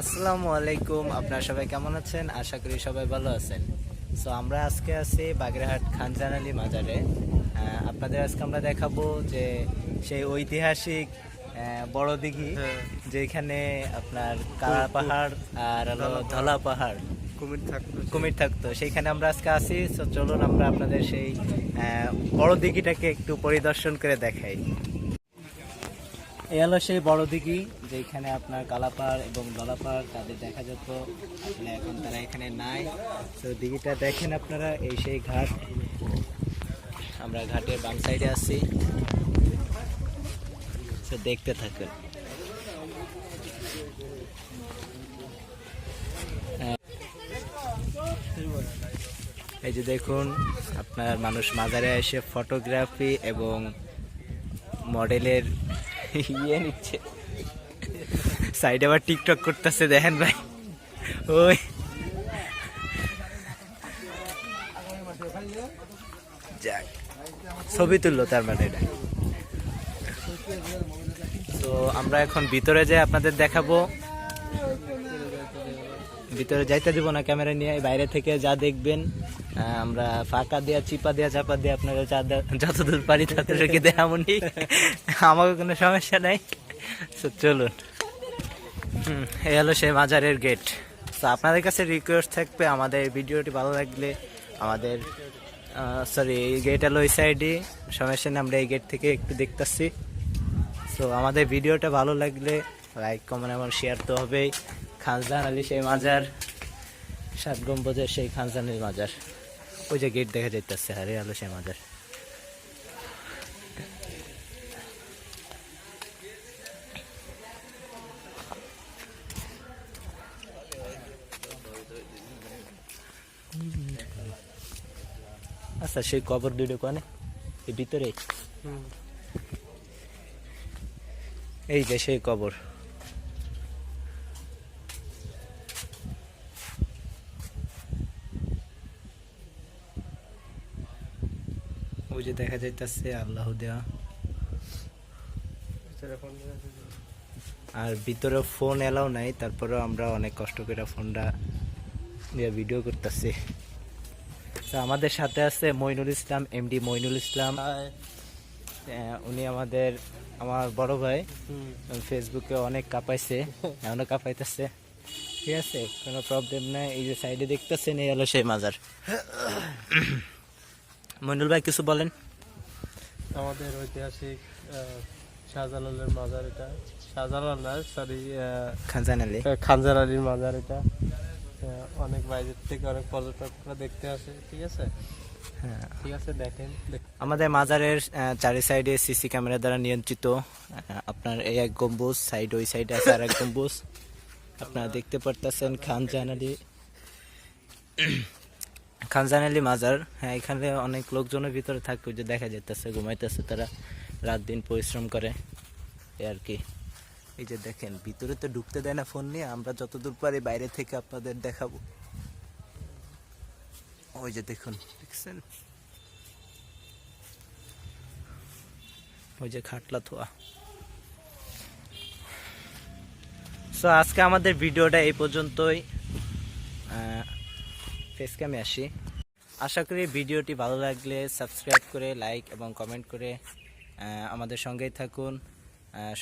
আসসালামু আলাইকুম আপনারা সবাই কেমন আছেন? আশা করি সবাই ভালো আছেন। সো আমরা আজকে আছি বাগেরহাট খানজান আলী মাজারে। আপনাদের আজকে আমরা দেখাবো যে সেই ঐতিহাসিক বড় দিঘি হ্যাঁ। যেখানে আপনার কালা পাহাড় আর ধলা পাহাড়। কুমির থাকতো কুমির থাকতো। সেইখানে আমরা আজকে আছি। তো চলুন আমরা আপনাদের সেই আহ, বড় দিঘিটাকে একটু পরিদর্শন করে দেখাই। হলো সেই বড় দিঘি যেখানে আপনার কালাপাড় এবং দলাপাড় তাদের দেখা যেত। আসলে এখন তারা এখানে নাই। তো দিঘিটা দেখেন আপনারা, এই সেই ঘাট। আমরা ঘাটের বাম সাইডে আছি। তো দেখতে থাকুন। এই যে দেখুন, আপনার মানুষ মাজারে এসে ফটোগ্রাফি এবং মডেলের ইয়ে নিচ্ছে। সাইডে আবার টিকটক করতেছে, দেখেন ভাই। ওই। ছবি তুললো তার মানে এটা। তো আমরা এখন ভিতরে যাই আপনাদের দেখাবো। ভিতরে যাইতে দিব না ক্যামেরা নিয়ে, বাইরে থেকে যা দেখবেন। আমরা ফাঁকা দেয়া, চিপা দেয়া, চাপা দিয়ে আপনারা যতদূর পারি ততটুকু দেখামনি আমাকে কোনো সমস্যা নাই। চলুন। এই হলো সেই মাজারের গেট তো আপনাদের কাছে রিকোয়েস্ট থাকবে, আমাদের ভিডিওটি ভালো লাগলে আমাদের সরি এই গেট হলো ওই সাইডে সমস্যা নেই, আমরা এই গেট থেকে একটু দেখতেছি। তো আমাদের ভিডিওটা ভালো লাগলে লাইক কমেন্ট এবং শেয়ার তো হবেই। খানজান আলী সেই মাজার, সাত গম্বুজের সেই খানজান আলী মাজার। ওই যে গেট দেখা যাইতেছে আরে আলো সেই মাজার। আচ্ছা সেই কবর দুটো কোনে এই ভিতরে এই যে সেই কবর। ওই যে দেখা যাইতেছে আল্লাহ দেওয়া আর ভিতরে ফোন এলাও নাই তারপরেও আমরা অনেক কষ্ট করে ফোনটা দিয়ে ভিডিও করতেছি। তো আমাদের সাথে আছে মইনুল ইসলাম এমডি মইনুল ইসলাম। আহ, উনি আমাদের আমার বড় ভাই। ফেসবুকে অনেক কাঁপাইছে। এখনও কাঁপাইতেছে। ঠিক আছে কোনো প্রবলেম নাই। এই যে সাইডে দেখতেছেন এই হলো সেই মাজার। মইনুল ভাই কিছু বলেন। আমাদের ঐতিহাসিক শাহজালালের মাজার এটা। শাহজালাল না সরি খানজান আলী। খানজার আলীর মাজার এটা। অনেক বাইরের থেকে অনেক পর্যটকরা দেখতে আসে ঠিক আছে? হ্যাঁ। ঠিক আছে দেখেন আমাদের মাজারের চারি সাইডে সিসি ক্যামেরা দ্বারা নিয়ন্ত্রিত। আপনার এই এক গম্বুজ সাইড ওই সাইডে আছে আর এক গম্বুজ। আপনারা দেখতে পারতেছেন খানজান আলী। খানজান আলী মাজার হ্যাঁ এখানে অনেক লোকজনের ভিতরে থাকে যে দেখা যেতেছে ঘুমাইতেছে তারা, রাত দিন পরিশ্রম করে, এই আর কি। এই যে দেখেন, ভিতরে তো ঢুকতে দেয় না ফোন নিয়ে, আমরা যতদূর পারি বাইরে থেকে আপনাদের দেখাবো। ওই যে দেখুন, দেখছেন? ওই যে খাটলা থোয়া সো আজকে আমাদের ভিডিওটা এই পর্যন্তই। ফেস ক্যামে আসি। আশা করি ভিডিওটি ভালো লাগলে সাবস্ক্রাইব করে লাইক এবং কমেন্ট করে আমাদের সঙ্গেই থাকুন।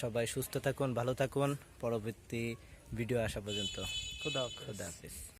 সবাই সুস্থ থাকুন ভালো থাকুন। পরবর্তী ভিডিও আসা পর্যন্ত। খুদা খুদা হাফিজ।